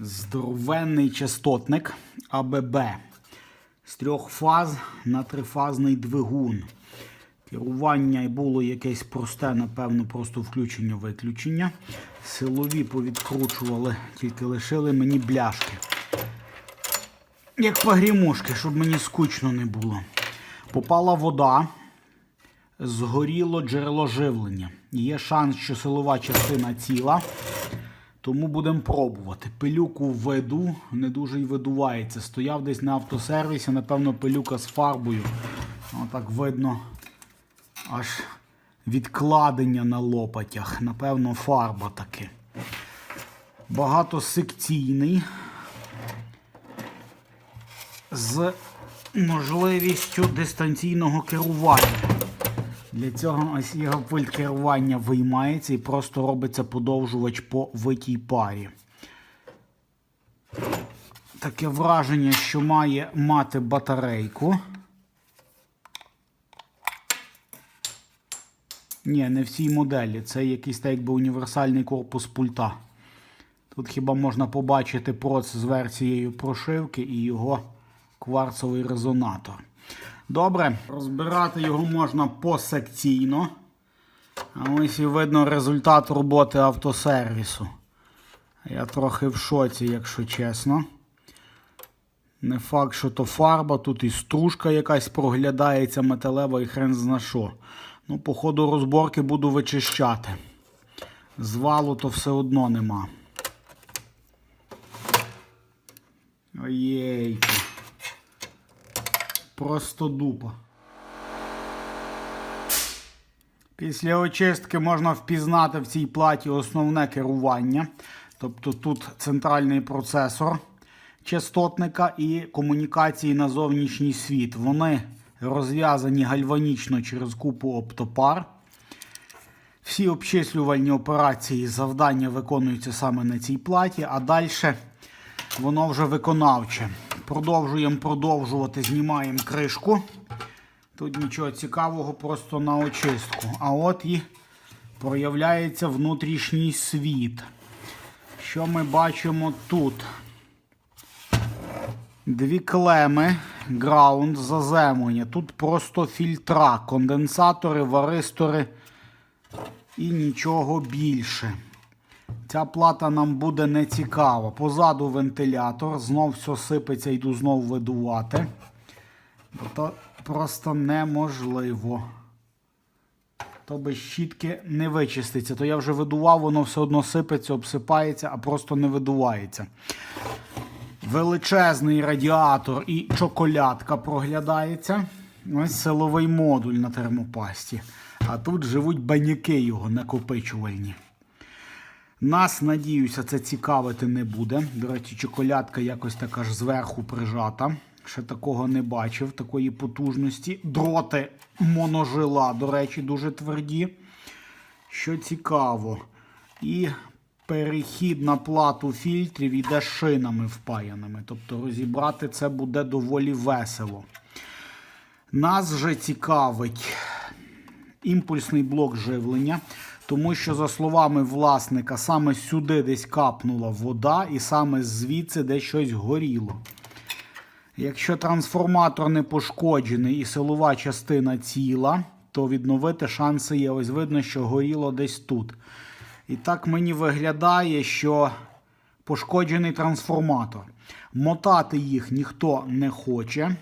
здоровенний частотник АББ з трьох фаз на трифазний двигун. Керування було якесь просте, напевно, просто включення-виключення. Силові повідкручували, тільки лишили мені бляшки. Як погрімушки, щоб мені скучно не було. Попала вода, згоріло джерело живлення. Є шанс, що силова частина ціла. Тому будемо пробувати. Пилюку введу, не дуже й видувається. Стояв десь на автосервісі, напевно, пилюка з фарбою. Отак видно аж відкладення на лопатях. Напевно, фарба таки. Багатосекційний. З можливістю дистанційного керування. Для цього ось його пульт керування виймається і просто робиться подовжувач по витій парі. Таке враження, що має мати батарейку. Ні, не в цій моделі. Це якийсь так якби універсальний корпус пульта. Тут хіба можна побачити проц з версією прошивки і його кварцовий резонатор. Добре, розбирати його можна посекційно. А ось і видно результат роботи автосервісу. Я трохи в шоці, якщо чесно. Не факт, що то фарба, тут і стружка якась проглядається металева і хрен зна що. Ну, по ходу розборки буду вичищати. Звалу то все одно нема. Оєйки. Просто дупа. Після очистки можна впізнати в цій платі основне керування. Тобто тут центральний процесор частотника і комунікації на зовнішній світ. Вони розв'язані гальванічно через купу оптопар. Всі обчислювальні операції завдання виконуються саме на цій платі, а далі воно вже виконавче. Продовжуємо продовжувати, знімаємо кришку. Тут нічого цікавого, просто на очистку. А от і проявляється внутрішній світ. Що ми бачимо тут? Дві клеми, граунд, заземлення. Тут просто фільтра, конденсатори, варистори і нічого більше. Ця плата нам буде не цікава. Позаду вентилятор, знов все сипеться, йду знов видувати. Бо то просто неможливо. То без щітки не вичиститься. То я вже видував, воно все одно сипеться, обсипається, а просто не видувається. Величезний радіатор і чоколядка проглядається. Ось силовий модуль на термопасті. А тут живуть баняки його накопичувальні. Нас, надіюся, це цікавити не буде. До речі, чоколядка якось така ж зверху прижата. Ще такого не бачив, такої потужності. Дроти моножила, до речі, дуже тверді. Що цікаво. І перехід на плату фільтрів іде шинами впаяними. Тобто розібрати це буде доволі весело. Нас же цікавить імпульсний блок живлення. Тому що, за словами власника, саме сюди десь капнула вода, і саме звідси десь щось горіло. Якщо трансформатор не пошкоджений і силова частина ціла, то відновити шанси є. Ось видно, що горіло десь тут. І так мені виглядає, що пошкоджений трансформатор. Мотати їх ніхто не хоче.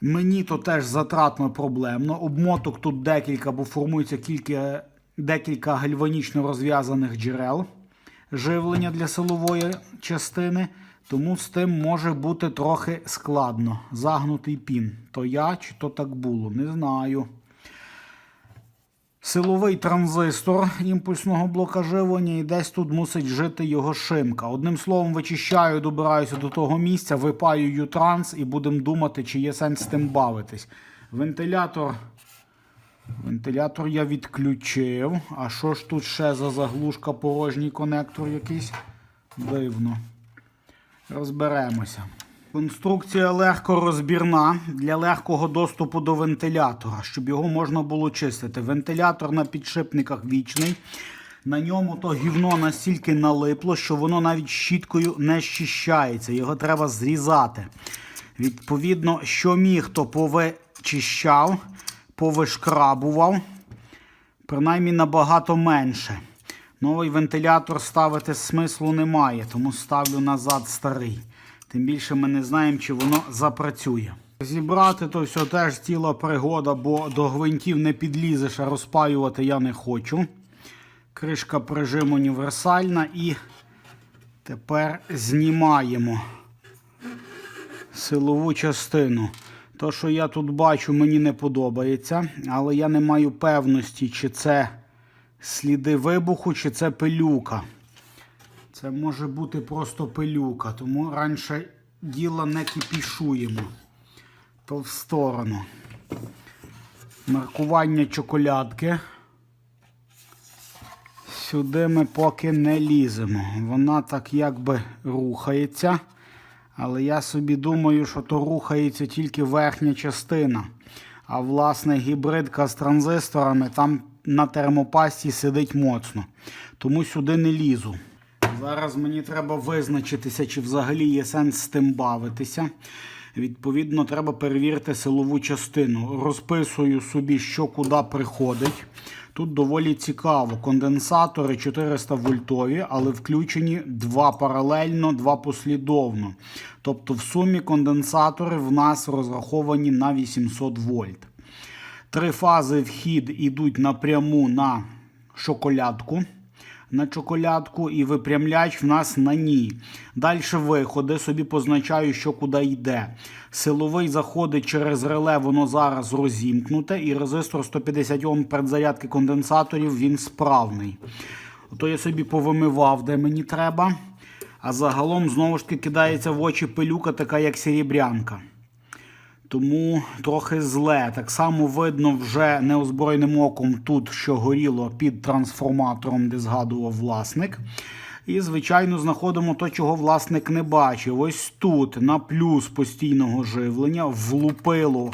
Мені то теж затратно проблемно. Обмоток тут декілька, бо формується кілька, декілька гальванічно розв'язаних джерел живлення для силової частини. Тому з тим може бути трохи складно. Загнутий пін. То я чи то так було, не знаю. Силовий транзистор імпульсного блока живлення і десь тут мусить жити його шимка. Одним словом, вичищаю, добираюся до того місця, випаю ютранс і будемо думати, чи є сенс з тим бавитись. Вентилятор. Вентилятор я відключив. А що ж тут ще за заглушка порожній конектор якийсь? Дивно. Розберемося. Конструкція легко розбірна для легкого доступу до вентилятора, щоб його можна було чистити. Вентилятор на підшипниках вічний. На ньому то гівно настільки налипло, що воно навіть щіткою не щищається. Його треба зрізати. Відповідно, що міг, то повичищав, повишкрабував, принаймні набагато менше. Новий вентилятор ставити смислу немає, тому ставлю назад старий. Тим більше ми не знаємо, чи воно запрацює. Зібрати то все теж ціла пригода, бо до гвинтів не підлізеш, а розпаювати я не хочу. Кришка прижим універсальна і тепер знімаємо силову частину. То, що я тут бачу, мені не подобається, але я не маю певності, чи це сліди вибуху, чи це пилюка. Це може бути просто пилюка, тому раніше діла не кипішуємо. То в сторону. Маркування чоколядки. Сюди ми поки не ліземо. Вона так якби рухається. Але я собі думаю, що то рухається тільки верхня частина. А власне гібридка з транзисторами там на термопасті сидить моцно. Тому сюди не лізу. Зараз мені треба визначитися, чи взагалі є сенс з тим бавитися. Відповідно, треба перевірити силову частину. Розписую собі, що куди приходить. Тут доволі цікаво. Конденсатори 400 вольтові, але включені два паралельно, два послідовно. Тобто, в сумі конденсатори в нас розраховані на 800 вольт. Три фази вхід йдуть напряму на шоколадку. На чоколядку і випрямляч в нас на ній. Далі виходи, собі позначаю, що куди йде. Силовий заходить через реле, воно зараз розімкнуте, і резистор 150 Ом передзарядки конденсаторів він справний. Ото я собі повимивав, де мені треба. А загалом знову ж таки кидається в очі пилюка, така як серебрянка. Тому трохи зле. Так само видно вже неозброєним оком тут, що горіло під трансформатором, де згадував власник. І, звичайно, знаходимо то, чого власник не бачив. Ось тут, на плюс постійного живлення, влупило.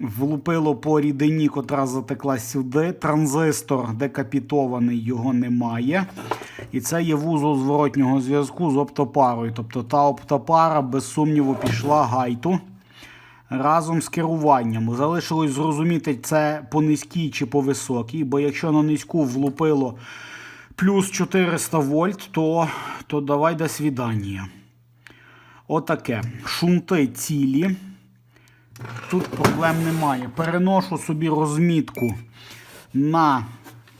Влупило по рідині, котра затекла сюди. Транзистор декапітований, його немає. І це є вузол зворотнього зв'язку з оптопарою. Тобто та оптопара, без сумніву, пішла гайту разом з керуванням. Залишилось зрозуміти, це по низькій чи по високій, бо якщо на низьку влупило плюс 400 вольт, то, то давай до свідання. Отаке. Шунти цілі. Тут проблем немає. Переношу собі розмітку на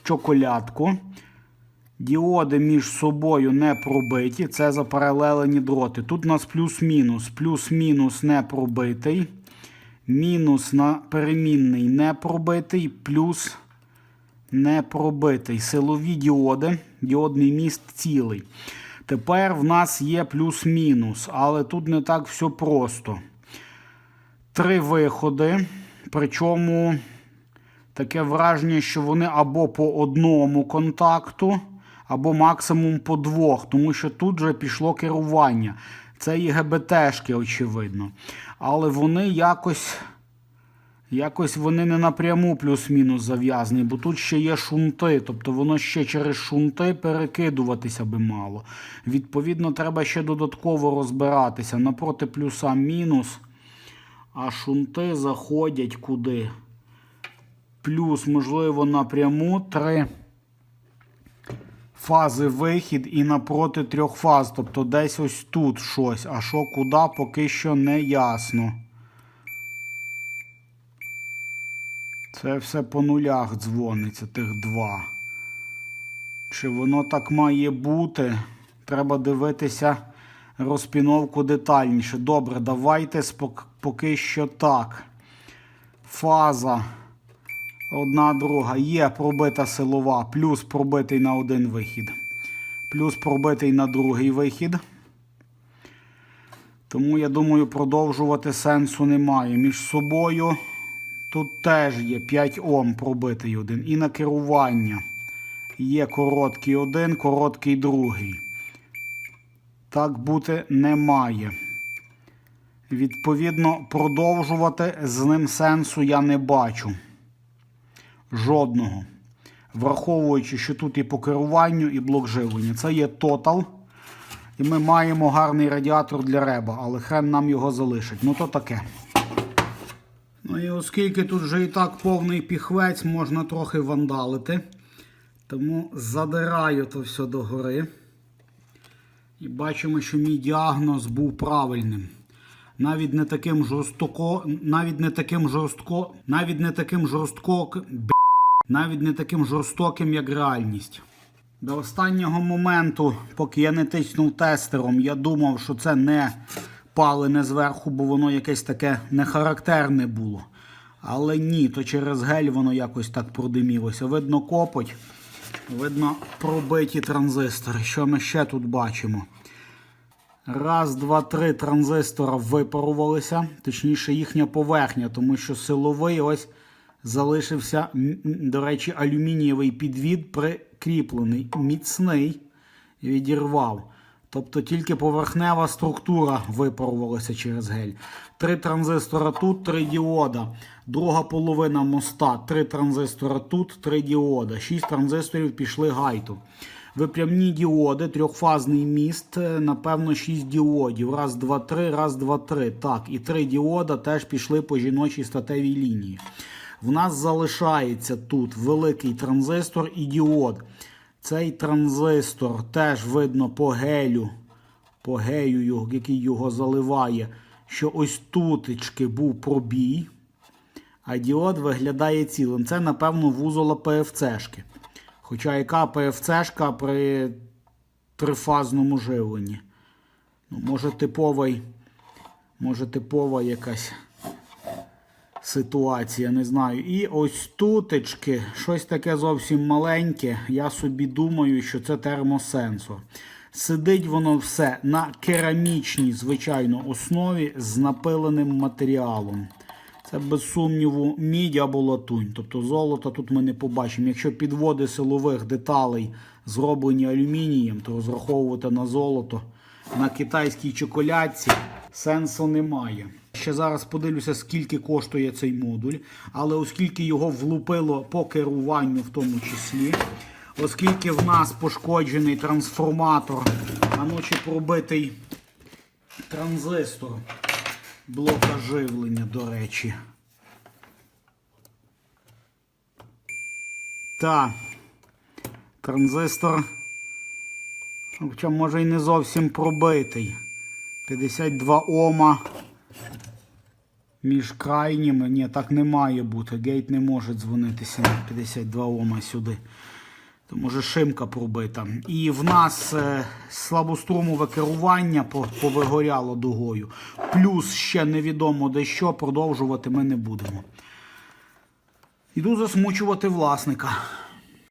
чоколядку. Діоди між собою не пробиті. Це запаралелені дроти. Тут у нас плюс-мінус. Плюс-мінус не пробитий. Мінус на перемінний не пробитий. Плюс не пробитий. Силові діоди. Діодний міст цілий. Тепер в нас є плюс-мінус, але тут не так все просто. Три виходи. Причому таке враження, що вони або по одному контакту, або максимум по двох, тому що тут же пішло керування. Це і ГБТшки, очевидно. Але вони якось. Якось вони не напряму плюс-мінус зав'язані, бо тут ще є шунти, тобто воно ще через шунти перекидуватися би мало. Відповідно, треба ще додатково розбиратися напроти плюса мінус. А шунти заходять куди? Плюс, можливо, напряму три фази вихід і напроти трьох фаз. Тобто десь ось тут щось. А що куди, поки що не ясно. Це все по нулях дзвониться, тих два. Чи воно так має бути? Треба дивитися розпіновку детальніше. Добре, давайте спок- поки що так. Фаза. Одна друга. Є пробита силова, плюс пробитий на один вихід. Плюс пробитий на другий вихід. Тому я думаю, продовжувати сенсу немає. Між собою тут теж є 5 Ом пробитий один. І на керування є короткий один, короткий другий. Так бути не має. Відповідно, продовжувати з ним сенсу я не бачу. Жодного. враховуючи, що тут і по керуванню, і блок живлення. Це є Total. І ми маємо гарний радіатор для реба, але хрен нам його залишить. Ну то таке. Ну і оскільки тут вже і так повний піхвець, можна трохи вандалити. Тому задираю то все догори. І бачимо, що мій діагноз був правильним. Навіть не таким жорстоко, навіть не таким жорстко, навіть не таким жорстко, навіть не таким жорстоким, як реальність. До останнього моменту, поки я не тиснув тестером, я думав, що це не палене зверху, бо воно якесь таке нехарактерне було. Але ні, то через гель воно якось так продимілося. Видно копоть, видно пробиті транзистори. Що ми ще тут бачимо? Раз, два, три транзистора випарувалися, точніше їхня поверхня, тому що силовий ось залишився, до речі, алюмінієвий підвід прикріплений, міцний, відірвав. Тобто тільки поверхнева структура випарувалася через гель. Три транзистора тут, три діода. Друга половина моста, три транзистора тут, три діода. Шість транзисторів пішли гайту. Випрямні діоди, трьохфазний міст, е, напевно, 6 діодів. Раз, два, три, раз, два, три. Так, і три діода теж пішли по жіночій статевій лінії. В нас залишається тут великий транзистор і діод. Цей транзистор теж видно по гелю, по гею, який його заливає, що ось тутечки був пробій, а діод виглядає цілим. Це, напевно, вузола ПФЦшки. Хоча яка ПФЦшка при трифазному живленні. Ну, може, типовий, може, типова якась ситуація, не знаю. І ось тутечки, щось таке зовсім маленьке. Я собі думаю, що це термосенсор. Сидить воно все на керамічній, звичайно, основі з напиленим матеріалом. Це без сумніву мідь або латунь. Тобто золота тут ми не побачимо. Якщо підводи силових деталей зроблені алюмінієм, то розраховувати на золото на китайській чоколядці сенсу немає. Ще зараз подивлюся, скільки коштує цей модуль, але оскільки його влупило по керуванню в тому числі, оскільки в нас пошкоджений трансформатор, а ночі пробитий транзистор блока живлення, до речі. Та, транзистор, хоча може і не зовсім пробитий. 52 Ома між крайніми. Ні, так не має бути. Гейт не може дзвонитися на 52 Ома сюди. То може шимка пробита. І в нас е, слабострумове керування повигоряло дугою. Плюс ще невідомо де що, продовжувати ми не будемо. Іду засмучувати власника.